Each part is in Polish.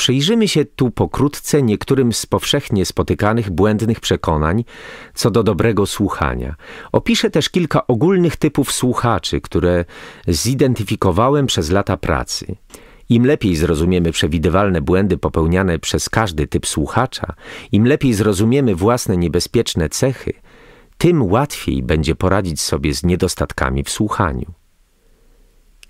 Przyjrzymy się tu pokrótce niektórym z powszechnie spotykanych błędnych przekonań co do dobrego słuchania. Opiszę też kilka ogólnych typów słuchaczy, które zidentyfikowałem przez lata pracy. Im lepiej zrozumiemy przewidywalne błędy popełniane przez każdy typ słuchacza, im lepiej zrozumiemy własne niebezpieczne cechy, tym łatwiej będzie poradzić sobie z niedostatkami w słuchaniu.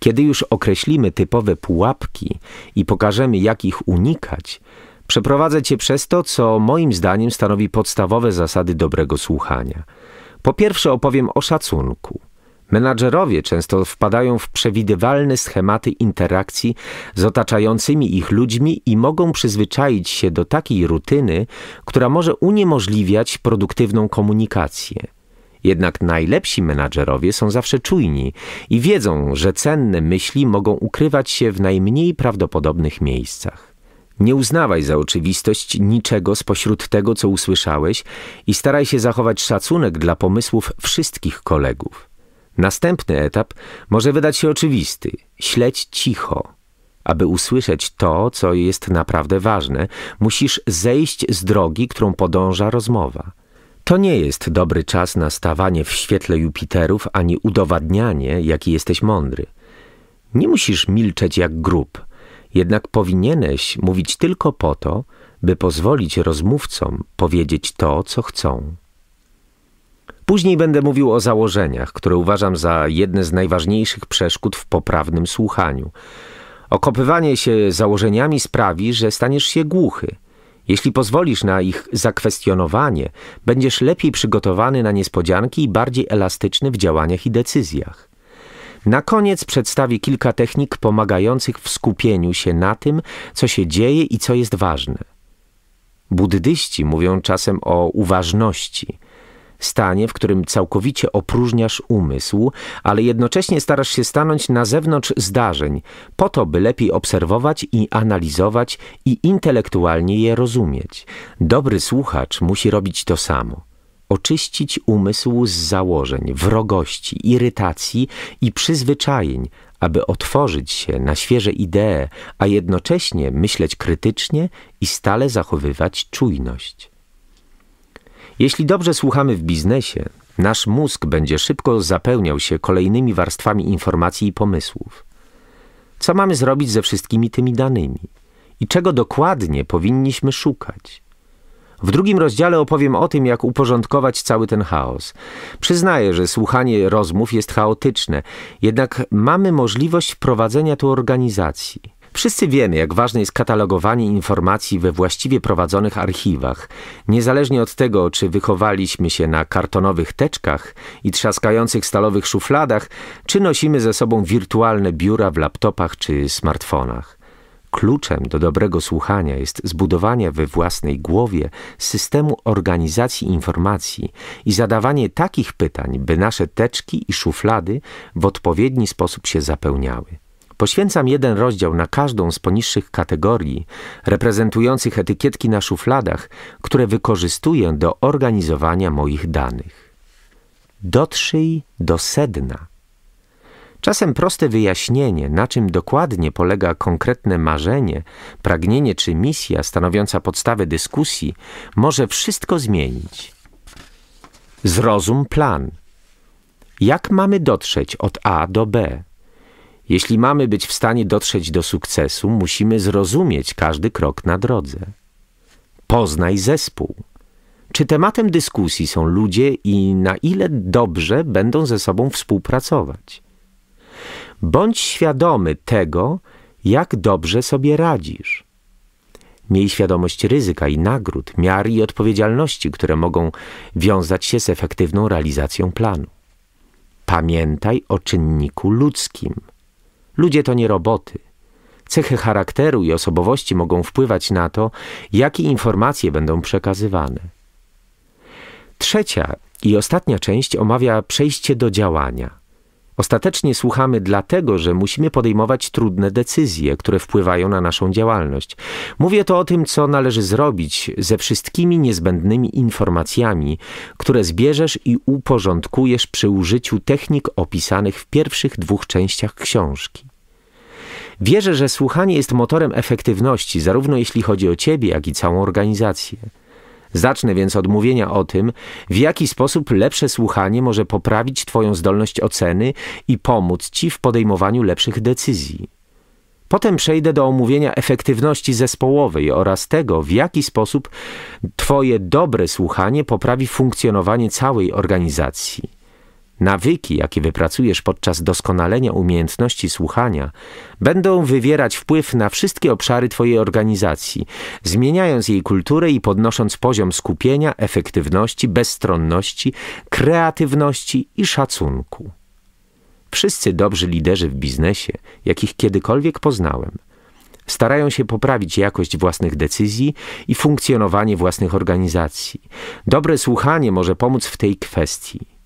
Kiedy już określimy typowe pułapki i pokażemy, jak ich unikać, przeprowadzę Cię przez to, co moim zdaniem stanowi podstawowe zasady dobrego słuchania. Po pierwsze opowiem o szacunku. Menadżerowie często wpadają w przewidywalne schematy interakcji z otaczającymi ich ludźmi i mogą przyzwyczaić się do takiej rutyny, która może uniemożliwiać produktywną komunikację. Jednak najlepsi menadżerowie są zawsze czujni i wiedzą, że cenne myśli mogą ukrywać się w najmniej prawdopodobnych miejscach. Nie uznawaj za oczywistość niczego spośród tego, co usłyszałeś i staraj się zachować szacunek dla pomysłów wszystkich kolegów. Następny etap może wydać się oczywisty. Śledź cicho. Aby usłyszeć to, co jest naprawdę ważne, musisz zejść z drogi, którą podąża rozmowa. To nie jest dobry czas na stawanie w świetle Jupiterów ani udowadnianie, jaki jesteś mądry. Nie musisz milczeć jak grób, jednak powinieneś mówić tylko po to, by pozwolić rozmówcom powiedzieć to, co chcą. Później będę mówił o założeniach, które uważam za jedne z najważniejszych przeszkód w poprawnym słuchaniu. Okopywanie się założeniami sprawi, że staniesz się głuchy. Jeśli pozwolisz na ich zakwestionowanie, będziesz lepiej przygotowany na niespodzianki i bardziej elastyczny w działaniach i decyzjach. Na koniec przedstawię kilka technik pomagających w skupieniu się na tym, co się dzieje i co jest ważne. Buddyści mówią czasem o uważności – stanie, w którym całkowicie opróżniasz umysł, ale jednocześnie starasz się stanąć na zewnątrz zdarzeń, po to, by lepiej obserwować i analizować i intelektualnie je rozumieć. Dobry słuchacz musi robić to samo. Oczyścić umysł z założeń, wrogości, irytacji i przyzwyczajeń, aby otworzyć się na świeże idee, a jednocześnie myśleć krytycznie i stale zachowywać czujność. Jeśli dobrze słuchamy w biznesie, nasz mózg będzie szybko zapełniał się kolejnymi warstwami informacji i pomysłów. Co mamy zrobić ze wszystkimi tymi danymi? I czego dokładnie powinniśmy szukać? W drugim rozdziale opowiem o tym, jak uporządkować cały ten chaos. Przyznaję, że słuchanie rozmów jest chaotyczne, jednak mamy możliwość wprowadzenia tu organizacji. Wszyscy wiemy, jak ważne jest katalogowanie informacji we właściwie prowadzonych archiwach. Niezależnie od tego, czy wychowaliśmy się na kartonowych teczkach i trzaskających stalowych szufladach, czy nosimy ze sobą wirtualne biura w laptopach czy smartfonach. Kluczem do dobrego słuchania jest zbudowanie we własnej głowie systemu organizacji informacji i zadawanie takich pytań, by nasze teczki i szuflady w odpowiedni sposób się zapełniały. Poświęcam jeden rozdział na każdą z poniższych kategorii, reprezentujących etykietki na szufladach, które wykorzystuję do organizowania moich danych. Dotrzyj do sedna. Czasem proste wyjaśnienie, na czym dokładnie polega konkretne marzenie, pragnienie czy misja stanowiąca podstawę dyskusji, może wszystko zmienić. Zrozum plan. Jak mamy dotrzeć od A do B? Jeśli mamy być w stanie dotrzeć do sukcesu, musimy zrozumieć każdy krok na drodze. Poznaj zespół. Czy tematem dyskusji są ludzie i na ile dobrze będą ze sobą współpracować? Bądź świadomy tego, jak dobrze sobie radzisz. Miej świadomość ryzyka i nagród, miar i odpowiedzialności, które mogą wiązać się z efektywną realizacją planu. Pamiętaj o czynniku ludzkim – Ludzie to nie roboty. Cechy charakteru i osobowości mogą wpływać na to, jakie informacje będą przekazywane. Trzecia i ostatnia część omawia przejście do działania. Ostatecznie słuchamy dlatego, że musimy podejmować trudne decyzje, które wpływają na naszą działalność. Mówię to o tym, co należy zrobić ze wszystkimi niezbędnymi informacjami, które zbierzesz i uporządkujesz przy użyciu technik opisanych w pierwszych dwóch częściach książki. Wierzę, że słuchanie jest motorem efektywności, zarówno jeśli chodzi o ciebie, jak i całą organizację. Zacznę więc od mówienia o tym, w jaki sposób lepsze słuchanie może poprawić Twoją zdolność oceny i pomóc Ci w podejmowaniu lepszych decyzji. Potem przejdę do omówienia efektywności zespołowej oraz tego, w jaki sposób Twoje dobre słuchanie poprawi funkcjonowanie całej organizacji. Nawyki, jakie wypracujesz podczas doskonalenia umiejętności słuchania, będą wywierać wpływ na wszystkie obszary Twojej organizacji, zmieniając jej kulturę i podnosząc poziom skupienia, efektywności, bezstronności, kreatywności i szacunku. Wszyscy dobrzy liderzy w biznesie, jakich kiedykolwiek poznałem, starają się poprawić jakość własnych decyzji i funkcjonowanie własnych organizacji. Dobre słuchanie może pomóc w tej kwestii.